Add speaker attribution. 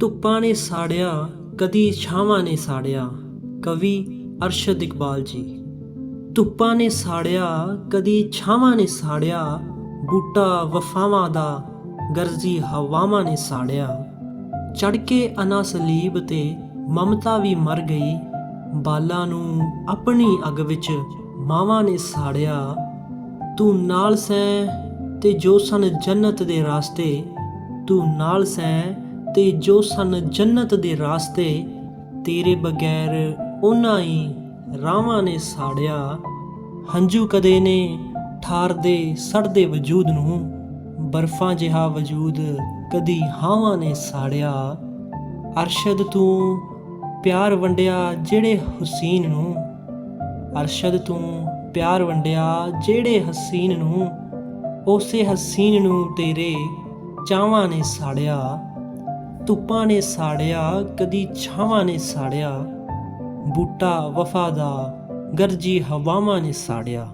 Speaker 1: ਧੁੱਪਾਂ ਨੇ ਸਾੜਿਆ, ਕਦੀ ਛਾਵਾਂ ਨੇ ਸਾੜਿਆ, ਕਵੀ ਅਰਸ਼ਦ ਇਕਬਾਲ ਜੀ। ਧੁੱਪਾਂ ਨੇ ਸਾੜਿਆ, ਕਦੀ ਛਾਵਾਂ ਨੇ ਸਾੜਿਆ, ਬੂਟਾ ਵਫਾਵਾਂ ਦਾ ਗਰਜੀ ਹਵਾਵਾਂ ਨੇ ਸਾੜਿਆ। ਚੜ ਕੇ ਅਨਾ ਸਲੀਬ ਤੇ ਮਮਤਾ ਵੀ ਮਰ ਗਈ, ਬਾਲਾਂ ਨੂੰ ਆਪਣੀ ਅਗ ਵਿੱਚ ਮਾਵਾਂ ਨੇ ਸਾੜਿਆ। ਤੂੰ ਨਾਲ ਸੈਂ ਤੇ ਜੋ ਸਨ ਜੰਨਤ ਦੇ ਰਾਸਤੇ, ਤੂੰ ਨਾਲ ਸੈਂ ਤੇ ਜੋ ਸਨ ਜੰਨਤ ਦੇ ਰਾਸਤੇ, ਤੇਰੇ ਬਗੈਰ ਉਹਨਾਂ ਹੀ ਰਾਵਾਂ ਨੇ ਸਾੜਿਆ। ਹੰਝੂ ਕਦੇ ਨੇ ਠਾਰਦੇ, ਸੜਦੇ ਵਜੂਦ ਨੂੰ, ਬਰਫਾਂ ਜਿਹਾ ਵਜੂਦ ਕਦੀ ਹਾਵਾਂ ਨੇ ਸਾੜਿਆ। ਅਰਸ਼ਦ ਤੂੰ ਪਿਆਰ ਵੰਡਿਆ ਜਿਹੜੇ ਹੁਸੀਨ ਨੂੰ, ਅਰਸ਼ਦ ਤੂੰ ਪਿਆਰ ਵੰਡਿਆ ਜਿਹੜੇ ਹਸੀਨ ਨੂੰ, ਉਸੇ ਹਸੀਨ ਨੂੰ ਤੇਰੇ ਚਾਵਾਂ ਨੇ ਸਾੜਿਆ। ਧੁੱਪਾਂ ਨੇ ਸਾੜਿਆ ਕਦੀ ਛਾਵਾਂ ਨੇ ਸਾੜਿਆ ਬੂਟਾ ਵਫਾ ਦਾ ਗਰਜੀ ਹਵਾਵਾਂ ਨੇ ਸਾੜਿਆ।